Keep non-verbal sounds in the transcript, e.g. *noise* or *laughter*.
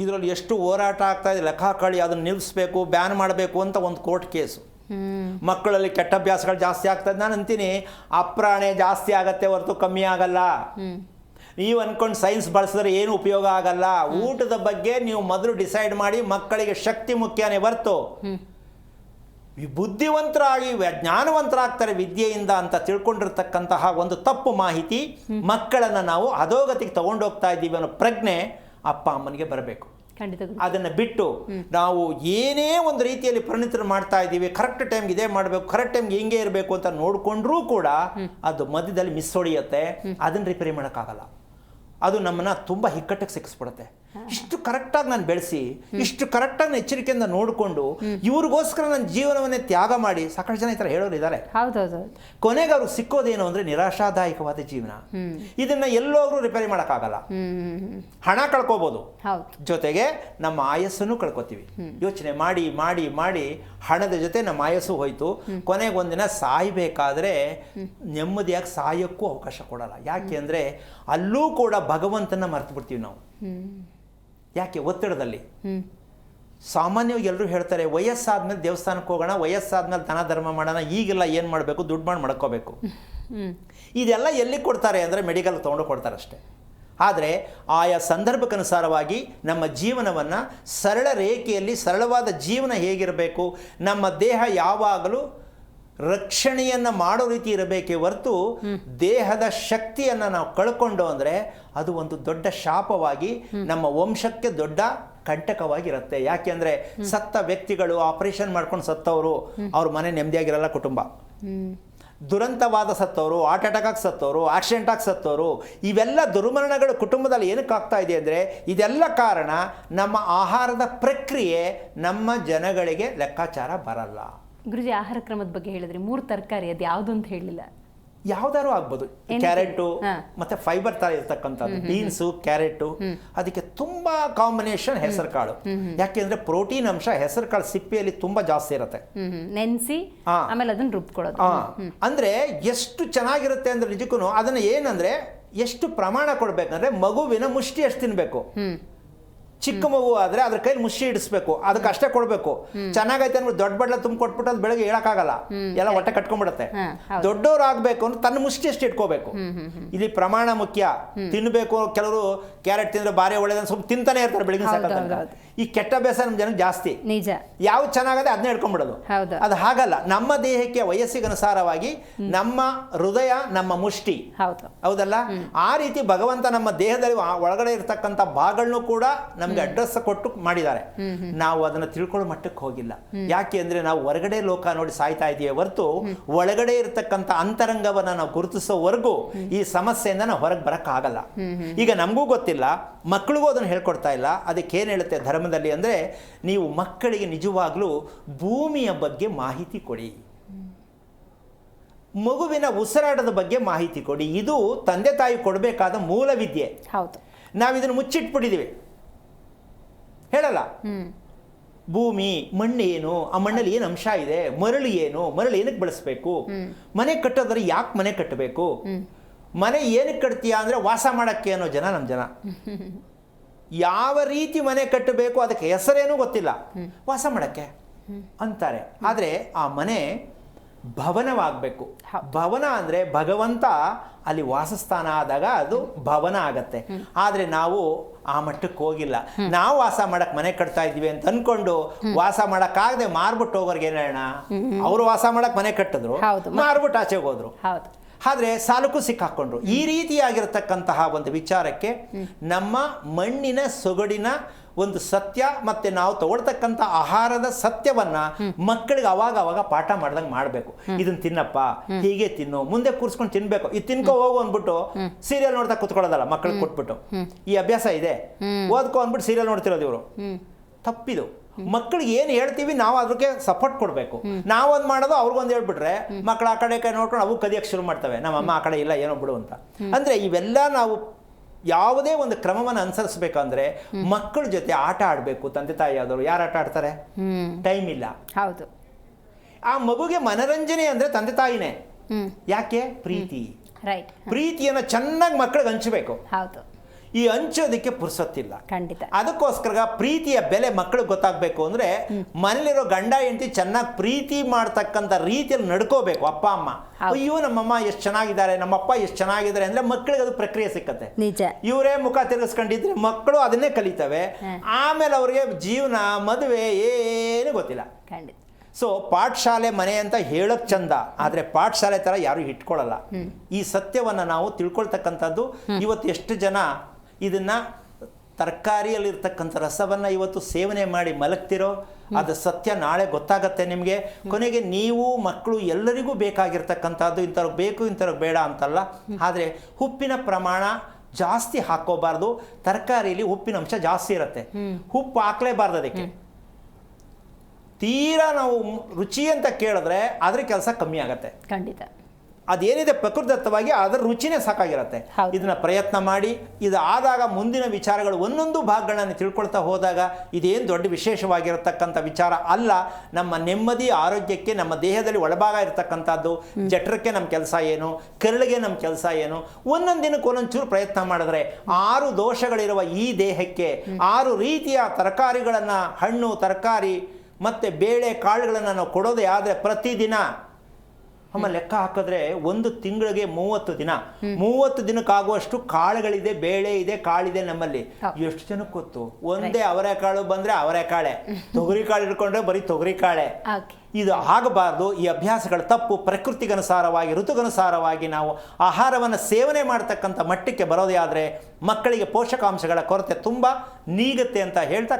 ಇದರಲ್ಲಿ ಎಷ್ಟು ಹೋರಾಟ ಆಗ್ತಾ ಇದೆ ಲೆಕ್ಕ ಕಳಿ ಅದನ್ನು ನಿಲ್ಲಿಸ್ಬೇಕು ಬ್ಯಾನ್ ಮಾಡಬೇಕು ಅಂತ ಒಂದು ಕೋರ್ಟ್ ಕೇಸು ಮಕ್ಕಳಲ್ಲಿ ಕೆಟ್ಟ ಅಭ್ಯಾಸಗಳು ಜಾಸ್ತಿ ಆಗ್ತದೆ. ನಾನು ಅಂತೀನಿ ಅಪ್ರಾಣೆ ಜಾಸ್ತಿ ಆಗತ್ತೆ ಹೊರತು ಕಮ್ಮಿ ಆಗಲ್ಲ. ನೀವು ಅನ್ಕೊಂಡು ಸೈನ್ಸ್ ಬಳಸಿದ್ರೆ ಏನು ಉಪಯೋಗ ಆಗಲ್ಲ. ಊಟದ ಬಗ್ಗೆ ನೀವು ಮೊದಲು ಡಿಸೈಡ್ ಮಾಡಿ ಮಕ್ಕಳಿಗೆ ಶಕ್ತಿ ಮುಖ್ಯನೇ ಹೊರ್ತು. ಬುದ್ಧಿವಂತರಾಗಿ ಜ್ಞಾನವಂತರಾಗ್ತಾರೆ ವಿದ್ಯೆಯಿಂದ ಅಂತ ತಿಳ್ಕೊಂಡಿರ್ತಕ್ಕಂತಹ ಒಂದು ತಪ್ಪು ಮಾಹಿತಿ ಮಕ್ಕಳನ್ನು ನಾವು ಅಧೋಗತಿಗೆ ತಗೊಂಡೋಗ್ತಾ ಇದ್ದೀವಿ ಅನ್ನೋ ಪ್ರಜ್ಞೆ ಅಪ್ಪ ಅಮ್ಮನಿಗೆ ಬರಬೇಕು. ಅದನ್ನು ಬಿಟ್ಟು ನಾವು ಏನೇ ಒಂದು ರೀತಿಯಲ್ಲಿ ಪರಿಣಿತರು ಮಾಡ್ತಾ ಇದ್ದೀವಿ ಕರೆಕ್ಟ್ ಟೈಮ್ಗೆ ಇದೇ ಮಾಡಬೇಕು ಕರೆಕ್ಟ್ ಟೈಮ್ಗೆ ಹಿಂಗೆ ಇರಬೇಕು ಅಂತ ನೋಡಿಕೊಂಡ್ರೂ ಕೂಡ ಅದು ಮಧ್ಯದಲ್ಲಿ ಮಿಸ್ ಹೊಡೆಯುತ್ತೆ. ಅದನ್ನು ರಿಪೇರಿ ಮಾಡೋಕ್ಕಾಗಲ್ಲ. ಅದು ನಮ್ಮನ್ನ ತುಂಬ ಹಿಕ್ಕಟ್ಟಿಗೆ ಸಿಕ್ಕಿಸ್ಬಿಡುತ್ತೆ. ಇಷ್ಟು ಕರೆಕ್ಟಾಗಿ ನಾನು ಬೆಳೆಸಿ ಇಷ್ಟು ಕರೆಕ್ಟಾಗಿ ಎಚ್ಚರಿಕೆಯಿಂದ ನೋಡಿಕೊಂಡು ಇವ್ರಿಗೋಸ್ಕರ ನನ್ನ ಜೀವನವನ್ನೇ ತ್ಯಾಗ ಮಾಡಿ ಸಾಕಷ್ಟು ಜನ ಈ ಥರ ಹೇಳೋರು ಇದ್ದಾರೆ. ಕೊನೆಗೆ ಅವ್ರಿಗೆ ಸಿಕ್ಕೋದೇನು ಅಂದರೆ ನಿರಾಶಾದಾಯಕವಾದ ಜೀವನ. ಇದನ್ನ ಎಲ್ಲೋಗ್ರು ರಿಪೇರಿ ಮಾಡೋಕ್ಕಾಗಲ್ಲ. ಹಣ ಕಳ್ಕೋಬೋದು. ಜೊತೆಗೆ ನಮ್ಮ ಆಯಸ್ಸನ್ನು ಕಳ್ಕೊತೀವಿ. ಯೋಚನೆ ಮಾಡಿ ಮಾಡಿ ಮಾಡಿ ಹಣದ ಜೊತೆ ನಮ್ಮ ಆಯಸ್ಸು ಹೋಯ್ತು. ಕೊನೆಗೆ ಒಂದಿನ ಸಾಯ್ಬೇಕಾದ್ರೆ ನೆಮ್ಮದಿಯಾಗಿ ಸಾಯೋಕ್ಕೂ ಅವಕಾಶ ಕೊಡಲ್ಲ. ಯಾಕೆ ಅಂದರೆ ಅಲ್ಲೂ ಕೂಡ ಭಗವಂತನ ಮರ್ತು ಬಿಡ್ತೀವಿ ನಾವು. ಯಾಕೆ ಒತ್ತಡದಲ್ಲಿ? ಸಾಮಾನ್ಯವಾಗಿ ಎಲ್ಲರೂ ಹೇಳ್ತಾರೆ ವಯಸ್ಸಾದ್ಮೇಲೆ ದೇವಸ್ಥಾನಕ್ಕೆ ಹೋಗೋಣ ವಯಸ್ಸಾದ್ಮೇಲೆ ಧನ ಧರ್ಮ ಮಾಡೋಣ ಈಗೆಲ್ಲ ಏನು ಮಾಡಬೇಕು? ದುಡ್ಡು ಮಾಡಿ ಮಾಡ್ಕೋಬೇಕು. ಇದೆಲ್ಲ ಎಲ್ಲಿ ಕೊಡ್ತಾರೆ ಅಂದರೆ ಮೆಡಿಕಲ್ ತೊಗೊಂಡು ಕೊಡ್ತಾರೆ ಅಷ್ಟೇ. ಆದರೆ ಆಯಾ ಸಂದರ್ಭಕ್ಕನುಸಾರವಾಗಿ ನಮ್ಮ ಜೀವನವನ್ನು ಸರಳ ರೇಖೆಯಲ್ಲಿ ಸರಳವಾದ ಜೀವನ ಹೇಗಿರಬೇಕು ನಮ್ಮ ದೇಹ ಯಾವಾಗಲೂ ರಕ್ಷಣೆಯನ್ನು ಮಾಡೋ ರೀತಿ ಇರಬೇಕೇ ಹೊರತು ದೇಹದ ಶಕ್ತಿಯನ್ನು ನಾವು ಕಳ್ಕೊಂಡು ಅಂದರೆ ಅದು ಒಂದು ದೊಡ್ಡ ಶಾಪವಾಗಿ ನಮ್ಮ ವಂಶಕ್ಕೆ ದೊಡ್ಡ ಕಂಟಕವಾಗಿರುತ್ತೆ. ಯಾಕೆಂದರೆ ಸತ್ತ ವ್ಯಕ್ತಿಗಳು ಆಪರೇಷನ್ ಮಾಡ್ಕೊಂಡು ಸತ್ತವರು ಅವ್ರ ಮನೆ ನೆಮ್ಮದಿಯಾಗಿರಲ್ಲ ಕುಟುಂಬ. ದುರಂತವಾದ ಸತ್ತವರು ಹಾರ್ಟ್ ಅಟ್ಯಾಕ್ ಆಗಿ ಸತ್ತವರು ಆಕ್ಸಿಡೆಂಟ್ ಆಗಿ ಸತ್ತವರು ಇವೆಲ್ಲ ದುರ್ಮರಣಗಳು ಕುಟುಂಬದಲ್ಲಿ ಏನಕ್ಕೆ ಆಗ್ತಾ ಇದೆ ಅಂದರೆ ಇದೆಲ್ಲ ಕಾರಣ ನಮ್ಮ ಆಹಾರದ ಪ್ರಕ್ರಿಯೆ ನಮ್ಮ ಜನಗಳಿಗೆ ಲೆಕ್ಕಾಚಾರ ಬರಲ್ಲ. ಗುರುಜಿ ಆಹಾರ ಕ್ರಮದ ಬಗ್ಗೆ ಹೇಳಿದ್ರಿ. ಮೂರು ತರಕಾರಿ ಅದು ಯಾವುದು ಅಂತ ಹೇಳಿಲ್ಲ. ಯಾವ್ದಾದ್ರು ಆಗ್ಬೋದು? ಕ್ಯಾರೆಟು ಮತ್ತೆ ಫೈಬರ್ ತರ ಇರ್ತಕ್ಕಂಥದ್ದು. ಬೀನ್ಸು ಕ್ಯಾರೆಟು ಅದಕ್ಕೆ ತುಂಬಾ ಕಾಂಬಿನೇಷನ್ ಹೆಸರು ಕಾಳು ಯಾಕೆಂದ್ರೆ ಪ್ರೋಟೀನ್ ಅಂಶ ಹೆಸರು ಕಾಳು ಸಿಪ್ಪೆಯಲ್ಲಿ ತುಂಬಾ ಜಾಸ್ತಿ ಇರುತ್ತೆ. ನೆನ್ಸಿ. ಆಮೇಲೆ ಅದನ್ನ ರುಬ್ಕೊಳ್ಳೋದು. ಅಂದ್ರೆ ಎಷ್ಟು ಚೆನ್ನಾಗಿರುತ್ತೆ ಅಂದ್ರೆ ನಿಜಕ್ಕೂ ಅದನ್ನ ಏನಂದ್ರೆ ಎಷ್ಟು ಪ್ರಮಾಣ ಕೊಡ್ಬೇಕಂದ್ರೆ ಮಗುವಿನ ಮುಷ್ಟಿ ಎಷ್ಟು ತಿನ್ಬೇಕು. ಚಿಕ್ಕ ಮಗು ಆದ್ರೆ ಅದ್ರ ಕೈಲಿ ಮುಷ್ಟಿ ಇಡಿಸ್ಬೇಕು. ಅದಕ್ಕೆ ಅಷ್ಟೇ ಕೊಡ್ಬೇಕು. ಚೆನ್ನಾಗೈತೆ ಅಂದ್ರೆ ದೊಡ್ಡ ಬಡ್ಲ ತುಂಬ ಕೊಟ್ಬಿಟ್ಟು ಅದು ಬೆಳಗ್ಗೆ ಹೇಳಕ್ಕಾಗಲ್ಲ. ಎಲ್ಲ ಹೊಟ್ಟೆ ಕಟ್ಕೊಂಡ್ಬಿಡತ್ತೆ. ದೊಡ್ಡವ್ರು ಆಗ್ಬೇಕು ಅಂದ್ರೆ ತನ್ನ ಮುಷ್ಟಿ ಅಷ್ಟು ಇಟ್ಕೋಬೇಕು. ಇಲ್ಲಿ ಪ್ರಮಾಣ ಮುಖ್ಯ. ತಿನ್ಬೇಕು ಕೆಲವರು ಕ್ಯಾರೆಟ್ ತಿಂದ್ರೆ ಬಾರಿ ಒಳ್ಳೇದು ಸ್ವಲ್ಪ ತಿಂತಾನೆ ಇರ್ತಾರೆ ಬೆಳಗಿನ. ಈ ಕೆಟ್ಟ ಅಭ್ಯಾಸ ನಮ್ಮ ಜನ ಜಾಸ್ತಿ. ನಿಜ. ಯಾವ್ದು ಚೆನ್ನಾಗದೆ ಅದನ್ನ ಹಿಡ್ಕೊಂಡ್ಬಿಡೋದು. ಅದು ಹಾಗಲ್ಲ. ನಮ್ಮ ದೇಹಕ್ಕೆ ವಯಸ್ಸಿಗನುಸಾರವಾಗಿ ನಮ್ಮ ಹೃದಯ ನಮ್ಮ ಮುಷ್ಟಿ. ಹೌದಲ್ಲ? ಆ ರೀತಿ ಭಗವಂತ ನಮ್ಮ ದೇಹದಲ್ಲಿ ಒಳಗಡೆ ಇರತಕ್ಕಂಥ ಭಾಗಗಳನ್ನು ಕೂಡ ನಮ್ಗೆ ಅಡ್ರೆಸ್ ಕೊಟ್ಟು ಮಾಡಿದ್ದಾರೆ. ನಾವು ಅದನ್ನ ತಿಳ್ಕೊಳ್ಳೋ ಮಟ್ಟಕ್ಕೆ ಹೋಗಿಲ್ಲ. ಯಾಕೆ ಅಂದ್ರೆ ನಾವು ಹೊರಗಡೆ ಲೋಕ ನೋಡಿ ಸಾಯ್ತಾ ಇದೆಯೇ ಹೊರತು ಒಳಗಡೆ ಇರತಕ್ಕಂತ ಅಂತರಂಗವನ್ನ ನಾವು ಗುರುತಿಸೋವರೆಗೂ ಈ ಸಮಸ್ಯೆಯಿಂದ ನಾವು ಹೊರಗೆ ಬರಕ್ಕಾಗಲ್ಲ. ಈಗ ನಮಗೂ ಗೊತ್ತಿಲ್ಲ ಮಕ್ಕಳಿಗೂ ಅದನ್ನು ಹೇಳ್ಕೊಡ್ತಾ ಇಲ್ಲ. ಅದಕ್ಕೆ ಏನು ಹೇಳುತ್ತೆ ಧರ್ಮದಲ್ಲಿ ಅಂದ್ರೆ ನೀವು ಮಕ್ಕಳಿಗೆ ನಿಜವಾಗ್ಲೂ ಭೂಮಿಯ ಬಗ್ಗೆ ಮಾಹಿತಿ ಕೊಡಿ. ಮಗುವಿನ ಉಸಿರಾಟದ ಬಗ್ಗೆ ಮಾಹಿತಿ ಕೊಡಿ. ಇದು ತಂದೆ ತಾಯಿ ಕೊಡಬೇಕಾದ ಮೂಲ ವಿದ್ಯೆ ಹೌದು. ನಾವು ಇದನ್ನು ಮುಚ್ಚಿಟ್ಬಿಟ್ಟಿದ್ದೀವಿ ಹೇಳಲ್ಲ. ಭೂಮಿ ಮಣ್ಣೇನು ಏನು? ಆ ಮಣ್ಣಲ್ಲಿ ಏನು ಅಂಶ ಇದೆ? ಮರಳು ಏನು? ಮರಳು ಏನಕ್ಕೆ ಬಳಸಬೇಕು? ಮನೆ ಕಟ್ಟೋದ್ರೆ ಯಾಕೆ ಮನೆ ಕಟ್ಟಬೇಕು? ಮನೆ ಏನಕ್ಕೆ ಕಟ್ತೀಯ ಅಂದರೆ ವಾಸ ಮಾಡೋಕ್ಕೆ ಅನ್ನೋ ಜನ ನಮ್ಮ ಜನ. ಯಾವ ರೀತಿ ಮನೆ ಕಟ್ಟಬೇಕು ಅದಕ್ಕೆ ಹೆಸರೇನೂ ಗೊತ್ತಿಲ್ಲ. ವಾಸ ಮಾಡೋಕ್ಕೆ ಅಂತಾರೆ. ಆದರೆ ಆ ಮನೆ ಭವನವಾಗಬೇಕು. ಭವನ ಅಂದರೆ ಭಗವಂತ ಅಲ್ಲಿ ವಾಸಸ್ಥಾನ ಆದಾಗ ಅದು ಭವನ ಆಗತ್ತೆ. ಆದರೆ ನಾವು ಆ ಮಟ್ಟಕ್ಕೆ ಹೋಗಿಲ್ಲ. ನಾವು ವಾಸ ಮಾಡಕ್ ಮನೆ ಕಟ್ತಾ ಇದ್ದೀವಿ ಅಂತ ಅನ್ಕೊಂಡು ವಾಸ ಮಾಡಕ್ಕಾಗದೆ ಮಾರ್ಬಿಟ್ಟು ಹೋಗೋರ್ಗೆ ಏನ್ ಹೇಳೋಣ? ಅವರು ವಾಸ ಮಾಡಕ್ ಮನೆ ಕಟ್ಟಿದ್ರು. ಮಾರ್ಬಿಟ್ಟು ಆಚೆಗೆ ಹೋದ್ರು. ಹೌದು. ಆದರೆ ಸಾಲಕ್ಕೂ ಸಿಕ್ಕಾಕೊಂಡ್ರು. ಈ ರೀತಿಯಾಗಿರತಕ್ಕಂತಹ ಒಂದು ವಿಚಾರಕ್ಕೆ ನಮ್ಮ ಮಣ್ಣಿನ ಸೊಗಡಿನ ಒಂದು ಸತ್ಯ ಮತ್ತೆ ನಾವು ತಗೊಳ್ತಕ್ಕಂಥ ಆಹಾರದ ಸತ್ಯವನ್ನ ಮಕ್ಕಳಿಗೆ ಅವಾಗ ಅವಾಗ ಪಾಠ ಮಾಡ್ದಂಗೆ ಮಾಡಬೇಕು. ಇದನ್ನ ತಿನ್ನಪ್ಪ, ಹೀಗೆ ತಿನ್ನು, ಮುಂದೆ ಕೂರಿಸ್ಕೊಂಡು ತಿನ್ಬೇಕು. ಇದು ತಿನ್ಕೋ ಹೋಗು ಅಂದ್ಬಿಟ್ಟು ಸೀರಿಯಲ್ ನೋಡ್ತಾ ಕುತ್ಕೊಳ್ಳೋದಲ್ಲ ಮಕ್ಕಳಿಗೆ ಕೊಟ್ಬಿಟ್ಟು. ಈ ಅಭ್ಯಾಸ ಇದೆ. ಓದ್ಕೋ ಅಂದ್ಬಿಟ್ಟು ಸೀರಿಯಲ್ ನೋಡ್ತಿರೋದು ಇವರು. ತಪ್ಪಿದು. ಮಕ್ಕಳಿಗೆ ಏನು ಹೇಳ್ತೀವಿ ನಾವು ಅದಕ್ಕೆ ಸಪೋರ್ಟ್ ಕೊಡಬೇಕು. ನಾವೊಂದು ಮಾಡೋದು ಅವ್ರಿಗೊಂದು ಹೇಳ್ಬಿಟ್ರೆ ಮಕ್ಕಳು ಆ ಕಡೆ ಕೈ ನೋಡ್ಕೊಂಡು ಅವು ಕದಿಯಕ್ಕೆ ಶುರು ಮಾಡ್ತವೆ. ನಮ್ಮ ಅಮ್ಮ ಆ ಕಡೆ ಇಲ್ಲ, ಏನೋ ಬಿಡು ಅಂತ. ಅಂದರೆ ಇವೆಲ್ಲ ನಾವು ಯಾವುದೇ ಒಂದು ಕ್ರಮವನ್ನು ಅನುಸರಿಸಬೇಕಂದ್ರೆ ಮಕ್ಕಳ ಜೊತೆ ಆಟ ಆಡಬೇಕು. ತಂದೆ ತಾಯಿ ಆದವರು ಯಾರು ಆಟ ಆಡ್ತಾರೆ? ಟೈಮ್ ಇಲ್ಲ. ಹೌದು. ಆ ಮಗುಗೆ ಮನರಂಜನೆ ಅಂದರೆ ತಂದೆ ತಾಯಿನೇ. ಯಾಕೆ? ಪ್ರೀತಿ. ರೈಟ್ ಪ್ರೀತಿಯನ್ನು ಚೆನ್ನಾಗಿ ಮಕ್ಕಳಿಗೆ ಹಂಚಬೇಕು. ಹೌದು. ಈ ಹಂಚೋದಕ್ಕೆ ಪುರ್ಸತ್ತಿಲ್ಲ. ಖಂಡಿತ. ಅದಕ್ಕೋಸ್ಕರ ಪ್ರೀತಿಯ ಬೆಲೆ ಮಕ್ಕಳಿಗೆ ಗೊತ್ತಾಗಬೇಕು ಅಂದ್ರೆ ಮನೇಲಿರೋ ಗಂಡ ಹೆಂಡತಿ ಚೆನ್ನಾಗಿ ಪ್ರೀತಿ ಮಾಡ್ತಕ್ಕಂಥ ರೀತಿಯಲ್ಲಿ ನಡ್ಕೋಬೇಕು ಅಪ್ಪ ಅಮ್ಮ. ಅಯ್ಯೋ ನಮ್ಮಮ್ಮ ಎಷ್ಟು ಚೆನ್ನಾಗಿದ್ದಾರೆ ನಮ್ಮಪ್ಪ ಎಷ್ಟು ಚೆನ್ನಾಗಿದ್ದಾರೆ ಅಂದ್ರೆ ಮಕ್ಕಳಿಗೆ ಅದು ಪ್ರಕ್ರಿಯೆ ಸಿಕ್ಕತ್ತೆ. ನಿಜ. ಇವರೇ ಮುಖ ತಿರುಗಿಸ್ಕೊಂಡಿದ್ರೆ ಮಕ್ಕಳು ಅದನ್ನೇ ಕಲಿತವೆ. ಆಮೇಲೆ ಅವ್ರಿಗೆ ಜೀವನ ಮದುವೆ ಏನು ಗೊತ್ತಿಲ್ಲ. ಖಂಡಿತ. ಸೊ ಪಾಠಶಾಲೆ ಮನೆ ಅಂತ ಹೇಳಕ್ ಚಂದ ಆದ್ರೆ ಪಾಠಶಾಲೆ ತರ ಯಾರು ಇಟ್ಕೊಳ್ಳಲ್ಲ ಈ ಸತ್ಯವನ್ನ ನಾವು ತಿಳ್ಕೊಳ್ತಕ್ಕಂಥದ್ದು ಇವತ್ತು ಎಷ್ಟು ಜನ ಇದನ್ನ ತರಕಾರಿಯಲ್ಲಿರ್ತಕ್ಕಂಥ ರಸವನ್ನು ಇವತ್ತು ಸೇವನೆ ಮಾಡಿ ಮಲಗ್ತಿರೋ ಅದು ಸತ್ಯ ನಾಳೆ ಗೊತ್ತಾಗತ್ತೆ ನಿಮಗೆ. ಕೊನೆಗೆ ನೀವು ಮಕ್ಕಳು ಎಲ್ಲರಿಗೂ ಬೇಕಾಗಿರ್ತಕ್ಕಂಥದ್ದು ಇಂಥವ್ರಿಗೆ ಬೇಕು ಇಂಥವ್ರಿಗೆ ಬೇಡ ಅಂತಲ್ಲ. ಆದರೆ ಉಪ್ಪಿನ ಪ್ರಮಾಣ ಜಾಸ್ತಿ ಹಾಕೋಬಾರ್ದು ತರಕಾರಿಯಲ್ಲಿ ಉಪ್ಪಿನ ಅಂಶ ಜಾಸ್ತಿ ಇರುತ್ತೆ. ಉಪ್ಪು ಹಾಕ್ಲೇಬಾರ್ದು ಅದಕ್ಕೆ. ತೀರಾ ನಾವು ರುಚಿ ಅಂತ ಕೇಳಿದ್ರೆ ಅದ್ರ ಕೆಲಸ ಕಮ್ಮಿ ಆಗುತ್ತೆ. ಖಂಡಿತ. ಅದೇನಿದೆ ಪ್ರಕೃತಿದತ್ತವಾಗಿ ಅದರ ರುಚಿನೇ ಸಾಕಾಗಿರುತ್ತೆ. ಇದನ್ನ ಪ್ರಯತ್ನ ಮಾಡಿ ಇದು ಆದಾಗ ಮುಂದಿನ ವಿಚಾರಗಳು ಒಂದೊಂದು ಭಾಗಗಳನ್ನು ತಿಳ್ಕೊಳ್ತಾ ಹೋದಾಗ ಇದೇನು ದೊಡ್ಡ ವಿಶೇಷವಾಗಿರತಕ್ಕಂಥ ವಿಚಾರ ಅಲ್ಲ ನಮ್ಮ ನೆಮ್ಮದಿ ಆರೋಗ್ಯಕ್ಕೆ ನಮ್ಮ ದೇಹದಲ್ಲಿ ಒಳಭಾಗ ಇರತಕ್ಕಂಥದ್ದು ಜಠರಕ್ಕೆ ನಮ್ಮ ಕೆಲಸ ಏನು ಕರಳಿಗೆ ನಮ್ಮ ಕೆಲಸ ಏನು ಒಂದೊಂದು ದಿನಕ್ಕೆ ಒಂದೊಂಚೂರು ಪ್ರಯತ್ನ ಮಾಡಿದ್ರೆ ಆರು ದೋಷಗಳಿರುವ ಈ ದೇಹಕ್ಕೆ ಆರು ರೀತಿಯ ತರಕಾರಿಗಳನ್ನು ಹಣ್ಣು ತರಕಾರಿ ಮತ್ತು ಬೇಳೆ ಕಾಳುಗಳನ್ನು ನಾವು ಕೊಡೋದೇ ಆದರೆ ಪ್ರತಿದಿನ ಅಮ್ಮ ಲೆಕ್ಕ ಹಾಕಿದ್ರೆ ಒಂದು ತಿಂಗಳಿಗೆ ಮೂವತ್ತು ದಿನ. ಮೂವತ್ತು ದಿನಕ್ಕಾಗುವಷ್ಟು ಕಾಳುಗಳಿದೆ ಬೇಳೆ ಇದೆ ಕಾಳಿದೆ ನಮ್ಮಲ್ಲಿ. ಎಷ್ಟು ಜನಕ್ಕೆ ಗೊತ್ತು? ಒಂದೇ ಅವರೆಕಾಳು ಬಂದ್ರೆ ಅವರೆಕಾಳೆ *laughs* ತೊಗರಿ ಕಾಳು ಇಟ್ಕೊಂಡ್ರೆ ಬರೀ ತೊಗರಿ ಕಾಳೆ. ಇದು ಆಗಬಾರ್ದು. ಈ ಅಭ್ಯಾಸಗಳು ತಪ್ಪು ಪ್ರಕೃತಿಗನುಸಾರವಾಗಿ ಋತುಗನುಸಾರವಾಗಿ ನಾವು ಆಹಾರವನ್ನು ಸೇವನೆ ಮಾಡ್ತಕ್ಕಂಥ ಮಟ್ಟಕ್ಕೆ ಬರೋದೇ ಆದರೆ ಮಕ್ಕಳಿಗೆ ಪೋಷಕಾಂಶಗಳ ಕೊರತೆ ತುಂಬ ನೀಗುತ್ತೆ ಅಂತ ಹೇಳ್ತಾ